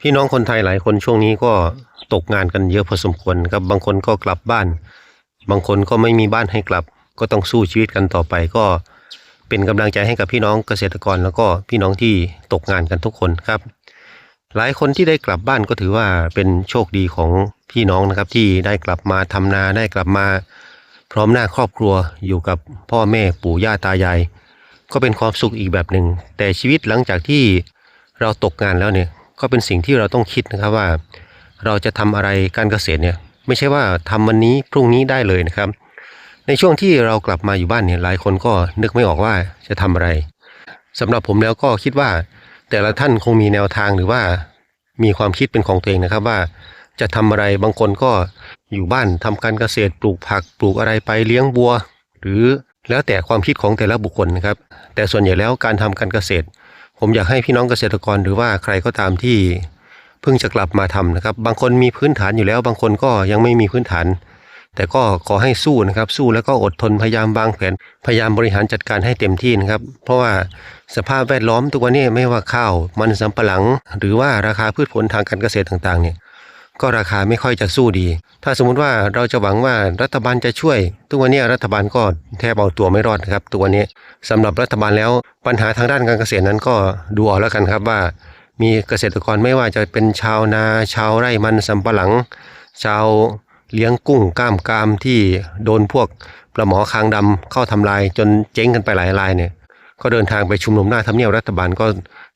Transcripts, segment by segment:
พี่น้องคนไทยหลายคนช่วงนี้ก็ตกงานกันเยอะพอสมควรครับบางคนก็กลับบ้าน บางคนก็ไม่มีบ้านให้กลับ ก็ต้องสู้ชีวิตกันต่อไปก็เป็นกำลังใจให้กับพี่น้องเกษตรกรแล้วก็พี่น้องที่ตกงานกันทุกคนครับ หลายคนที่ได้กลับบ้านก็ถือว่าเป็นโชคดีของพี่น้องนะครับ ที่ได้กลับมาทำนาได้กลับมา พร้อมหน้าครอบครัวอยู่กับพ่อแม่ปู่ย่าตายายก็เป็นความสุขอีกแบบหนึ่งแต่ชีวิตหลังจากที่เราตกงานแล้วเนี่ย ก็เป็นสิ่งที่เราต้องคิดนะครับว่า เราจะทำอะไรการเกษตรเนี่ยไม่ใช่ว่าทำวันนี้พรุ่งนี้ได้เลยนะครับ ในช่วงที่เรากลับมาอยู่บ้านเนี่ยหลายคนก็นึกไม่ออกว่าจะทำอะไรสำหรับผมแล้วก็คิดว่า แต่ละท่านคงมีแนวทางหรือว่ามีความคิดเป็นของตัวเองนะครับว่าจะทำอะไรบางคนก็อยู่บ้านทำการเกษตรปลูกผักปลูกอะไรไปเลี้ยงบัว หรือแล้วแต่ความคิดของแต่ละบุคคลนะครับ แต่ส่วนใหญ่แล้วการทำการเกษตร ผมอยากให้พี่น้องเกษตรกรหรือว่าใครก็ตามที่เพิ่งจะกลับมาทำนะครับ บางคนมีพื้นฐานอยู่แล้ว บางคนก็ยังไม่มีพื้นฐาน แต่ก็ขอให้สู้นะครับ สู้แล้วก็อดทนพยายามวางแผน พยายามบริหารจัดการให้เต็มที่นะครับ เพราะว่าสภาพแวดล้อมทุกวันนี้ไม่ว่าข้าว มันสำปะหลัง หรือว่าราคาพืชผลทางการเกษตรต่างๆเนี่ย ก็ราคาไม่ค่อยจะสู้ดี ถ้าสมมุติว่าเราจะหวังว่ารัฐบาลจะช่วย ทุกวันนี้รัฐบาลก็แทบเอาตัวไม่รอดนะครับทุกวันนี้สำหรับรัฐบาลแล้วปัญหาทางด้านการเกษตรนั้นก็ดูออกแล้วกันครับว่า มีเกษตรกรไม่ว่าจะเป็นชาวนา ชาวไร่มันสำปะหลัง ชาวเลี้ยงกุ้งกล้ามกามที่โดนพวกปลาหมอคางดำเข้าทำลายจนเจ๊งกันไปหลายรายเนี่ยก็เดินทางไปชุมนุมหน้าทำเนียบรัฐบาลก็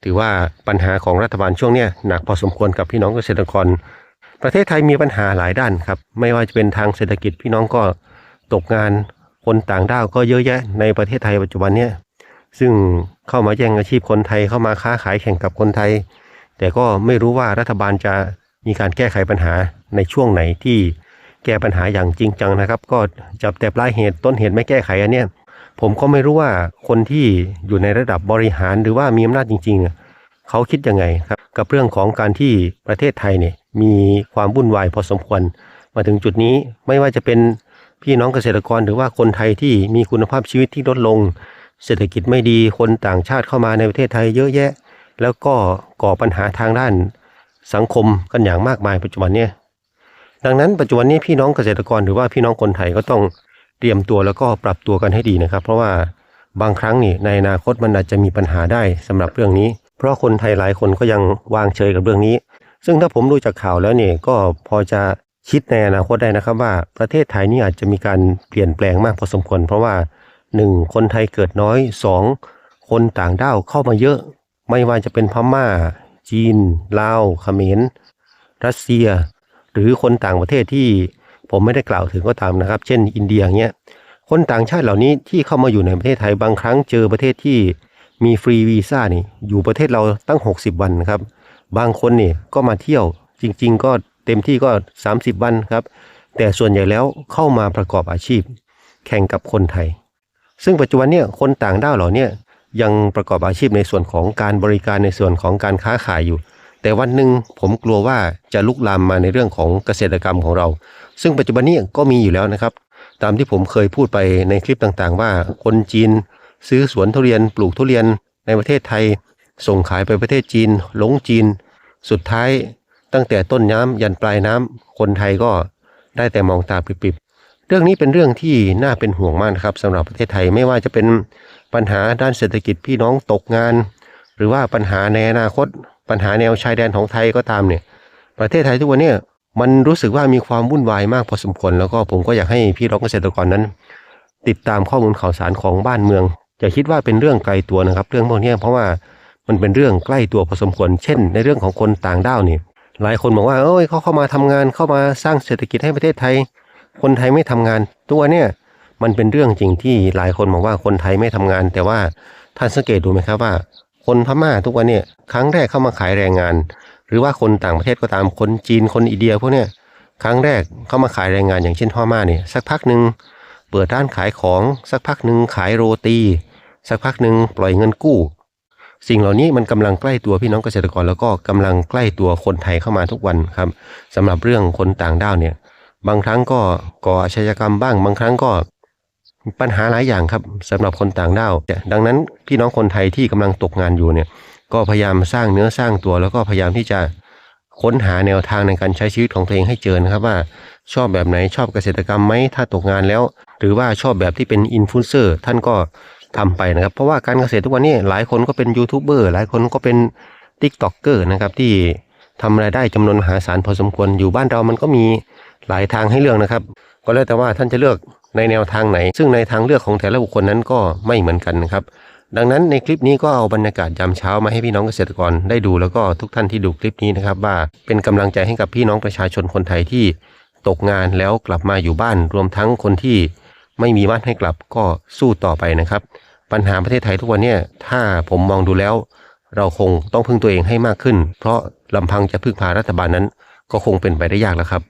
ถือว่าปัญหาของรัฐบาลช่วงเนี้ยหนักพอสมควรกับพี่น้องเกษตรกร ประเทศไทยมีปัญหาหลายด้านครับ ไม่ว่าจะเป็นทางเศรษฐกิจพี่น้องก็ตกงานคนต่างด้าวก็เยอะแยะในประเทศไทยปัจจุบันเนี้ยซึ่งเข้ามาแย่งอาชีพคนไทยเข้ามาค้าขายแข่งกับคนไทย แต่ก็ไม่รู้ว่ารัฐบาลจะมีการแก้ไขปัญหาในช่วงไหนที่แก้ปัญหาอย่างจริงจังนะครับ ก็จับแต่ปลายเหตุต้นเหตุไม่แก้ไขอันเนี้ยผมก็ไม่รู้ว่าคนที่อยู่ในระดับบริหารหรือว่ามีอำนาจจริง ๆ เขาคิดยังไงครับ กับเรื่องของการที่ประเทศไทยเนี่ย มีความวุ่นวายพอสมควร มาถึงจุดนี้ไม่ว่าจะเป็นพี่น้องเกษตรกรหรือว่าคนไทยที่มีคุณภาพชีวิตที่ลดลง เศรษฐกิจไม่ดีคนต่างชาติเข้ามาในประเทศไทยเยอะแยะ แล้วก็ก่อปัญหาทางด้านสังคมกันอย่างมากมายปัจจุบันเนี่ยดังนั้นปัจจุบันนี้พี่น้องเกษตรกรหรือว่าพี่น้องคนไทยก็ต้องเตรียมตัวแล้วก็ปรับตัวกันให้ดีนะครับ เพราะว่าบางครั้งนี่ในอนาคตมันอาจจะมีปัญหาได้สำหรับเรื่องนี้ เพราะคนไทยหลายคนก็ยังวางเฉยกับเรื่องนี้ ซึ่งถ้าผมดูจากข่าวแล้วเนี่ยก็พอจะคิดในอนาคตได้นะครับว่าประเทศไทยนี่อาจจะมีการเปลี่ยนแปลงมากพอสมควร เพราะว่าหนึ่งคนไทยเกิดน้อยสองคนต่างด้าวเข้ามาเยอะ ไม่ว่าจะเป็นพม่า จีน ลาวเขมร รัสเซีย หรือคนต่างประเทศที่ผมไม่ได้กล่าวถึงก็ตามนะครับ เช่น อินเดียเงี้ยคนต่างชาติเหล่านี้ที่เข้ามาอยู่ในประเทศไทยบางครั้งเจอประเทศที่มีฟรีวีซ่านี่อยู่ประเทศเราตั้ง 60 วันนะครับ บางคนนี่ก็มาเที่ยวจริง ๆ ก็เต็มที่ก็ 30 วันครับ แต่ส่วนใหญ่แล้วเข้ามาประกอบอาชีพ แข่งกับคนไทย ซึ่งปัจจุบันเนี่ยคนต่างด้าวเหล่านี้ยังประกอบอาชีพในส่วนของการบริการในส่วนของการค้าขายอยู่ แต่วันหนึ่งผมกลัวว่าจะลุกลามมาในเรื่องของเกษตรกรรมของเรา ซึ่งปัจจุบันนี้ก็มีอยู่แล้วนะครับ ตามที่ผมเคยพูดไปในคลิปต่างๆ ว่าคนจีน ซื้อสวนทุเรียนปลูกทุเรียนในประเทศไทย ส่งขายไปประเทศจีน หลงจีน สุดท้ายตั้งแต่ต้นน้ำยันปลายน้ำคนไทยก็ได้แต่มองตาปริบๆ เรื่องนี้เป็นเรื่องที่น่าเป็นห่วงมากนะครับสำหรับประเทศไทยไม่ว่าจะเป็นปัญหาด้านเศรษฐกิจพี่น้องตกงาน หรือว่าปัญหาในอนาคต ปัญหาแนวชายแดนของไทยก็ตามเนี่ย ประเทศไทยทุกวันนี้มันรู้สึกว่ามีความวุ่นวายมากพอสมควรแล้วก็ผมก็อยากให้พี่น้องเกษตรกรนั้น ติดตามข้อมูลข่าวสารของบ้านเมืองอย่าคิดว่าเป็นเรื่องไกลตัวนะครับ เรื่องพวกนี้เพราะว่า มันเป็นเรื่องใกล้ตัวพอสมควร เช่น ในเรื่องของคนต่างด้าวนี่หลายคนบอกว่าเอ้ยเขาเข้ามาทำงานเข้ามาสร้างเศรษฐกิจให้ประเทศไทย คนไทยไม่ทำงาน ตัวเนี่ยมันเป็นเรื่องจริงที่หลายคนบอกว่าคนไทยไม่ทำงาน แต่ว่าท่านสังเกตดูไหมครับว่า คนพม่าทุกวันเนี่ยครั้งแรกเข้ามาขายแรงงาน หรือว่าคนต่างประเทศก็ตามคนจีนคนอินเดียพวกเนี้ยครั้งแรกเข้ามาขายแรงงานอย่างเช่นพม่าเนี่ยสักพักหนึ่งเปิดร้านขายของสักพักหนึ่งขายโรตี สักพักหนึ่งปล่อยเงินกู้ สิ่งเหล่านี้มันกำลังใกล้ตัวพี่น้องเกษตรกรแล้วก็กำลังใกล้ตัวคนไทยเข้ามาทุกวันครับสำหรับเรื่องคนต่างด้าวเนี่ย บางครั้งก็ก่ออาชญากรรมบ้าง บางครั้งก็ปัญหาหลายอย่างครับสำหรับคนต่างด้าวดังนั้นพี่น้องคนไทยที่กำลังตกงานอยู่เนี่ย ก็พยายามสร้างเนื้อสร้างตัว แล้วก็พยายามที่จะค้นหาแนวทางในการใช้ชีวิตของตัวเองให้เจอนะครับว่าชอบแบบไหนชอบเกษตรกรรมไหมถ้าตกงานแล้ว หรือว่าชอบแบบที่เป็นอินฟลูเอนเซอร์ท่านก็ ทำไปนะครับ เพราะว่าการเกษตรทุกวันนี้หลายคนก็เป็นยูทูบเบอร์หลายคนก็เป็นติ๊กต็อกเกอร์นะครับที่ทำรายได้จำนวนมหาศาลพอสมควรอยู่บ้านเรามันก็มีหลายทางให้เลือกนะครับ ก็แล้วแต่ว่าท่านจะเลือกในแนวทางไหน ซึ่งในทางเลือกของแต่ละบุคคลนั้นก็ไม่เหมือนกันนะครับ ดังนั้นในคลิปนี้ก็เอาบรรยากาศยามเช้ามาให้พี่น้องเกษตรกรได้ดูแล้วก็ทุกท่านที่ดูคลิปนี้นะครับ ว่าเป็นกำลังใจให้กับพี่น้องประชาชนคนไทยที่ตกงานแล้วกลับมาอยู่บ้านรวมทั้งคนที่ ไม่มีบ้านให้กลับก็สู้ต่อไปนะครับ ปัญหาประเทศไทยทุกวันเนี้ถ้าผมมองดูแล้ว เราคงต้องพึ่งตัวเองให้มากขึ้น เพราะลำพังจะพึ่งพารัฐบาลนั้น ก็คงเป็นไปได้ยากแล้วครับ